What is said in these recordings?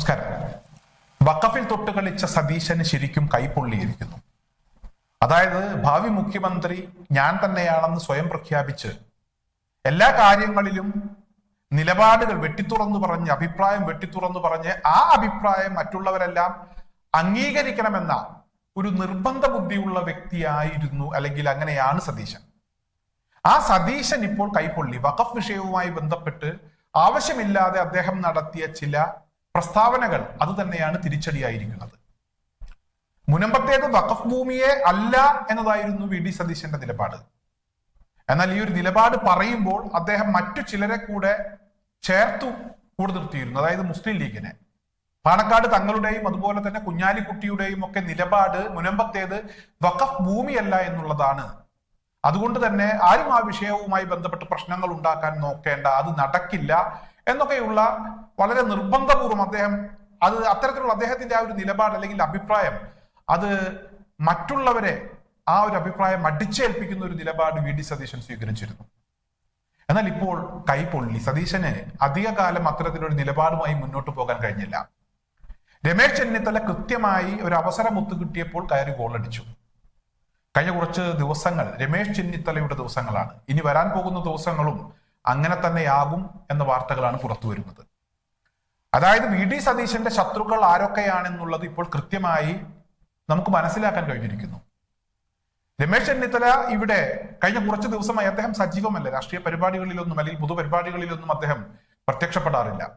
നമസ്കാരം. വക്കഫിൽ തൊട്ട് കളിച്ച സതീശന് ശരിക്കും കൈപ്പൊള്ളിയിരിക്കുന്നു അതായത് ഭാവി മുഖ്യമന്ത്രി ഞാൻ തന്നെയാണെന്ന് സ്വയം പ്രഖ്യാപിച്ച് എല്ലാ കാര്യങ്ങളിലും നിലപാടുകൾ വെട്ടിത്തുറന്നു പറഞ്ഞ് അഭിപ്രായം വെട്ടിത്തുറന്നു പറഞ്ഞ് ആ അഭിപ്രായം മറ്റുള്ളവരെല്ലാം അംഗീകരിക്കണമെന്ന ഒരു നിർബന്ധ ബുദ്ധിയുള്ള വ്യക്തിയായിരുന്നു അല്ലെങ്കിൽ അങ്ങനെയാണ് സതീശൻ. ആ സതീശൻ ഇപ്പോൾ കൈപ്പൊള്ളി വഖഫ് വിഷയവുമായി ബന്ധപ്പെട്ട് ആവശ്യമില്ലാതെ അദ്ദേഹം നടത്തിയ ചില പ്രസ്താവനകൾ അത് തന്നെയാണ് തിരിച്ചടിയായിരിക്കുന്നത്. മുനമ്പത്തേത് വഖഫ് ഭൂമിയെ അല്ല എന്നതായിരുന്നു വി. ഡി. സതീശന്റെ നിലപാട്. എന്നാൽ ഈ ഒരു നിലപാട് പറയുമ്പോൾ അദ്ദേഹം മറ്റു ചിലരെ കൂടെ ചേർത്തു കൂടെ നിർത്തിയിരുന്നു. അതായത് മുസ്ലിം ലീഗിനെ. പാണക്കാട് തങ്ങളുടെയും അതുപോലെ തന്നെ കുഞ്ഞാലിക്കുട്ടിയുടെയും ഒക്കെ നിലപാട് മുനമ്പത്തേത് വഖഫ് ഭൂമിയല്ല എന്നുള്ളതാണ്. അതുകൊണ്ട് തന്നെ ആരും ആ വിഷയവുമായി ബന്ധപ്പെട്ട് പ്രശ്നങ്ങൾ ഉണ്ടാക്കാൻ നോക്കേണ്ട അത് നടക്കില്ല. എന്നൊക്കെയുള്ള വളരെ നിർബന്ധപൂർവം അദ്ദേഹം അത് അത്തരത്തിലുള്ള അദ്ദേഹത്തിന്റെ ആ ഒരു നിലപാട് അല്ലെങ്കിൽ അഭിപ്രായം അത് മറ്റുള്ളവരെ ആ ഒരു അഭിപ്രായം അടിച്ചേൽപ്പിക്കുന്ന ഒരു നിലപാട് വി ഡി സതീശൻ സ്വീകരിച്ചിരുന്നു. എന്നാൽ ഇപ്പോൾ കൈപൊള്ളി സതീശന് അധികകാലം അത്തരത്തിലൊരു നിലപാടുമായി മുന്നോട്ട് പോകാൻ കഴിഞ്ഞില്ല. രമേശ് ചെന്നിത്തല കൃത്യമായി ഒരു അവസരം ഒത്തുകിട്ടിയപ്പോൾ കയറി ഗോളടിച്ചു കഴിഞ്ഞ കുറച്ച് ദിവസങ്ങൾ രമേശ് ചെന്നിത്തലയുടെ ദിവസങ്ങളാണ്. ഇനി വരാൻ പോകുന്ന ദിവസങ്ങളും അങ്ങനെ തന്നെയാകും എന്ന വാർത്തകളാണ് പുറത്തു വരുന്നത്. അതായത് വി. ഡി. സതീശന്റെ ശത്രുക്കൾ ആരൊക്കെയാണെന്നുള്ളത് ഇപ്പോൾ കൃത്യമായി നമുക്ക് മനസ്സിലാക്കാൻ കഴിഞ്ഞിരിക്കുന്നു. രമേശ് ചെന്നിത്തല ഇവിടെ കഴിഞ്ഞ കുറച്ച് ദിവസമായി അദ്ദേഹം സജീവമല്ല. രാഷ്ട്രീയ പരിപാടികളിലൊന്നും അല്ലെങ്കിൽ പൊതുപരിപാടികളിലൊന്നും അദ്ദേഹം പ്രത്യക്ഷപ്പെടാറില്ല.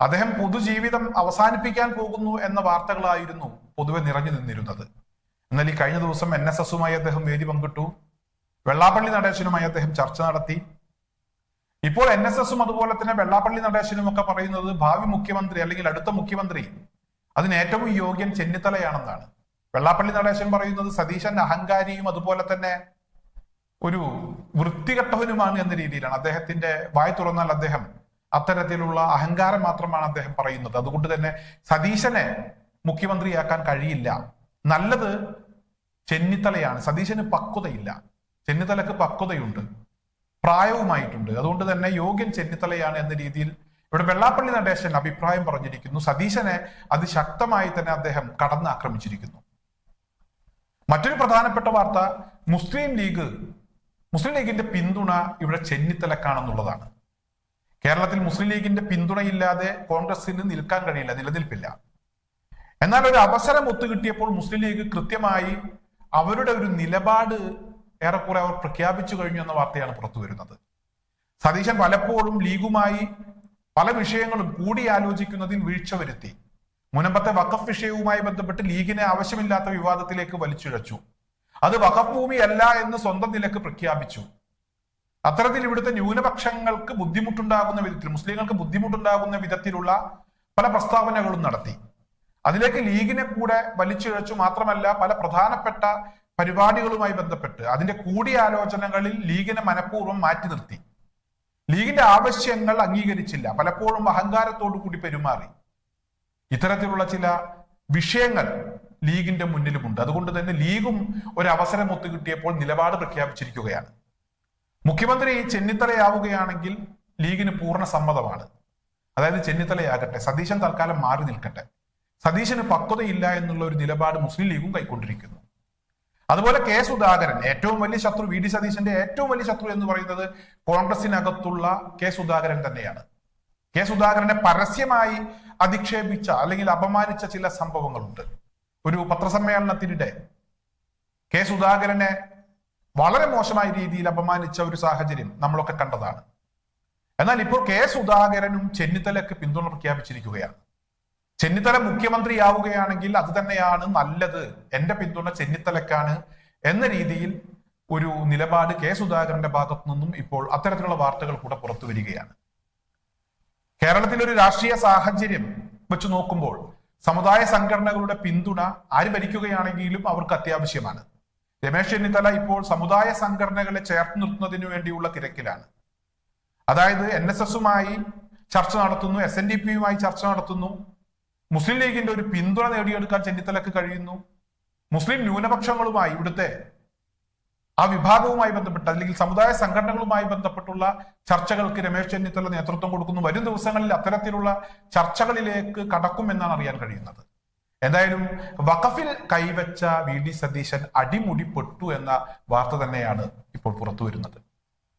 അദ്ദേഹം പൊതുജീവിതം അവസാനിപ്പിക്കാൻ പോകുന്നു എന്ന വാർത്തകളായിരുന്നു പൊതുവെ നിറഞ്ഞു നിന്നിരുന്നത്. എന്നാൽ ഈ കഴിഞ്ഞ ദിവസം എൻ എസ് എസുമായി അദ്ദേഹം വേദി പങ്കിട്ടു. വെള്ളാപ്പള്ളി നടേശനുമായി അദ്ദേഹം ചർച്ച നടത്തി. ഇപ്പോൾ എൻ എസ് എസും അതുപോലെ തന്നെ വെള്ളാപ്പള്ളി നടേശനും ഒക്കെ പറയുന്നത് ഭാവി മുഖ്യമന്ത്രി അല്ലെങ്കിൽ അടുത്ത മുഖ്യമന്ത്രി അതിന് ഏറ്റവും യോഗ്യൻ ചെന്നിത്തലയാണെന്നാണ്. വെള്ളാപ്പള്ളി നടേശൻ പറയുന്നത് സതീശൻ അഹങ്കാരിയും അതുപോലെ തന്നെ ഒരു വൃത്തികെട്ടവനുമാണ് എന്ന രീതിയിലാണ്. അദ്ദേഹത്തിന്റെ വായി തുറന്നാൽ അദ്ദേഹം അത്തരത്തിലുള്ള അഹങ്കാരം മാത്രമാണ് അദ്ദേഹം പറയുന്നത്. അതുകൊണ്ട് തന്നെ സതീശനെ മുഖ്യമന്ത്രിയാക്കാൻ കഴിയില്ല. നല്ലത് ചെന്നിത്തലയാണ്. സതീശന് പക്വതയില്ല. ചെന്നിത്തലക്ക് പക്വതയുണ്ട്. പ്രായവുമായിട്ടുണ്ട്. അതുകൊണ്ട് തന്നെ യോഗ്യൻ ചെന്നിത്തലയാണ് എന്ന രീതിയിൽ ഇവിടെ വെള്ളാപ്പള്ളി നടേശൻ അഭിപ്രായം പറഞ്ഞിരിക്കുന്നു. സതീശനെ അതിശക്തമായി തന്നെ അദ്ദേഹം കടന്ന് ആക്രമിച്ചിരിക്കുന്നു മറ്റൊരു പ്രധാനപ്പെട്ട വാർത്ത മുസ്ലിം ലീഗ് മുസ്ലിം ലീഗിന്റെ പിന്തുണ ഇവിടെ ചെന്നിത്തലക്കാണെന്നുള്ളതാണ്. കേരളത്തിൽ മുസ്ലിം ലീഗിന്റെ പിന്തുണയില്ലാതെ കോൺഗ്രസിന് നിൽക്കാൻ കഴിയില്ല നിലനിൽപ്പില്ല. എന്നാൽ ഒരു അവസരം ഒത്തുകിട്ടിയപ്പോൾ മുസ്ലിം ലീഗ് കൃത്യമായി അവരുടെ ഒരു നിലപാട് ഏറെക്കുറെ അവർ പ്രഖ്യാപിച്ചു കഴിഞ്ഞു എന്ന വാർത്തയാണ് പുറത്തു വരുന്നത്. സതീശൻ പലപ്പോഴും ലീഗുമായി പല വിഷയങ്ങളും കൂടി ആലോചിക്കുന്നതിൽ വീഴ്ച വരുത്തി. മുനമ്പത്തെ വഖഫ് വിഷയവുമായി ബന്ധപ്പെട്ട് ലീഗിനെ ആവശ്യമില്ലാത്ത വിവാദത്തിലേക്ക് വലിച്ചിഴച്ചു. അത് വഖഫ് ഭൂമിയല്ല എന്ന് സ്വന്തം നിലയ്ക്ക് പ്രഖ്യാപിച്ചു. അത്തരത്തിൽ ഇവിടുത്തെ ന്യൂനപക്ഷങ്ങൾക്ക് ബുദ്ധിമുട്ടുണ്ടാകുന്ന വിധത്തിൽ മുസ്ലിങ്ങൾക്ക് ബുദ്ധിമുട്ടുണ്ടാകുന്ന വിധത്തിലുള്ള പല പ്രസ്താവനകളും നടത്തി. അതിലേക്ക് ലീഗിനെ കൂടെ വലിച്ചിഴച്ചു മാത്രമല്ല പല പ്രധാനപ്പെട്ട പരിപാടികളുമായി ബന്ധപ്പെട്ട് അതിന്റെ കൂടിയാലോചനകളിൽ ലീഗിനെ മനഃപൂർവം മാറ്റി നിർത്തി. ലീഗിന്റെ ആവശ്യങ്ങൾ അംഗീകരിച്ചില്ല. പലപ്പോഴും അഹങ്കാരത്തോടു കൂടി പെരുമാറി. ഇത്തരത്തിലുള്ള ചില വിഷയങ്ങൾ ലീഗിന്റെ മുന്നിലുമുണ്ട്. അതുകൊണ്ട് തന്നെ ലീഗും ഒരു അവസരം ഒത്തുകിട്ടിയപ്പോൾ നിലപാട് പ്രഖ്യാപിച്ചിരിക്കുകയാണ്. മുഖ്യമന്ത്രി ചെന്നിത്തലയാവുകയാണെങ്കിൽ ലീഗിന് പൂർണ സമ്മതമാണ്. അതായത് ചെന്നിത്തലയാകട്ടെ സതീശൻ തൽക്കാലം മാറി നിൽക്കട്ടെ. സതീശന് പക്വതയില്ല എന്നുള്ള ഒരു നിലപാട് മുസ്ലിം ലീഗും കൈക്കൊണ്ടിരിക്കുന്നു. അതുപോലെ കെ സുധാകരൻ ഏറ്റവും വലിയ ശത്രു വി ഡി സതീശന്റെ ഏറ്റവും വലിയ ശത്രു എന്ന് പറയുന്നത് കോൺഗ്രസിനകത്തുള്ള കെ സുധാകരൻ തന്നെയാണ്. കെ സുധാകരനെ പരസ്യമായി അധിക്ഷേപിച്ച അല്ലെങ്കിൽ അപമാനിച്ച ചില സംഭവങ്ങളുണ്ട്. ഒരു പത്രസമ്മേളനത്തിനിടെ കെ സുധാകരനെ വളരെ മോശമായ രീതിയിൽ അപമാനിച്ച ഒരു സാഹചര്യം നമ്മളൊക്കെ കണ്ടതാണ്. എന്നാൽ ഇപ്പോൾ കെ സുധാകരനും ചെന്നിത്തലയ്ക്ക് പിന്തുണ പ്രഖ്യാപിച്ചിരിക്കുകയാണ്. ചെന്നിത്തല മുഖ്യമന്ത്രിയാവുകയാണെങ്കിൽ അത് തന്നെയാണ് നല്ലത്. എന്റെ പിന്തുണ ചെന്നിത്തലക്കാണ് എന്ന രീതിയിൽ ഒരു നിലപാട് കെ സുധാകരന്റെ ഭാഗത്തു നിന്നും ഇപ്പോൾ അത്തരത്തിലുള്ള വാർത്തകൾ കൂടെ പുറത്തു വരികയാണ്. കേരളത്തിലെ ഒരു രാഷ്ട്രീയ സാഹചര്യം വെച്ച് നോക്കുമ്പോൾ സമുദായ സംഘടനകളുടെ പിന്തുണ ആര് ഭരിക്കുകയാണെങ്കിലും അവർക്ക് അത്യാവശ്യമാണ്. രമേശ് ചെന്നിത്തല ഇപ്പോൾ സമുദായ സംഘടനകളെ ചേർത്ത് നിർത്തുന്നതിന് വേണ്ടിയുള്ള തിരക്കിലാണ്. അതായത് എൻ എസ് എസുമായി ചർച്ച നടത്തുന്നു എസ് എൻ ഡി പിയുമായി ചർച്ച നടത്തുന്നു മുസ്ലിം ലീഗിന്റെ ഒരു പിന്തുണ നേടിയെടുക്കാൻ ചെന്നിത്തലക്ക് കഴിയുന്നു. മുസ്ലിം ന്യൂനപക്ഷങ്ങളുമായി ഇവിടുത്തെ ആ വിഭാഗവുമായി ബന്ധപ്പെട്ട് അല്ലെങ്കിൽ സമുദായ സംഘടനകളുമായി ബന്ധപ്പെട്ടുള്ള ചർച്ചകൾക്ക് രമേശ് ചെന്നിത്തല നേതൃത്വം കൊടുക്കുന്നു. വരും ദിവസങ്ങളിൽ അത്തരത്തിലുള്ള ചർച്ചകളിലേക്ക് കടക്കും എന്നാണ് അറിയാൻ കഴിയുന്നത്. എന്തായാലും വഖഫിൽ കൈവച്ച വി ഡി സതീശൻ അടിമുടിപ്പെട്ടു എന്ന വാർത്ത തന്നെയാണ് ഇപ്പോൾ പുറത്തു വരുന്നത്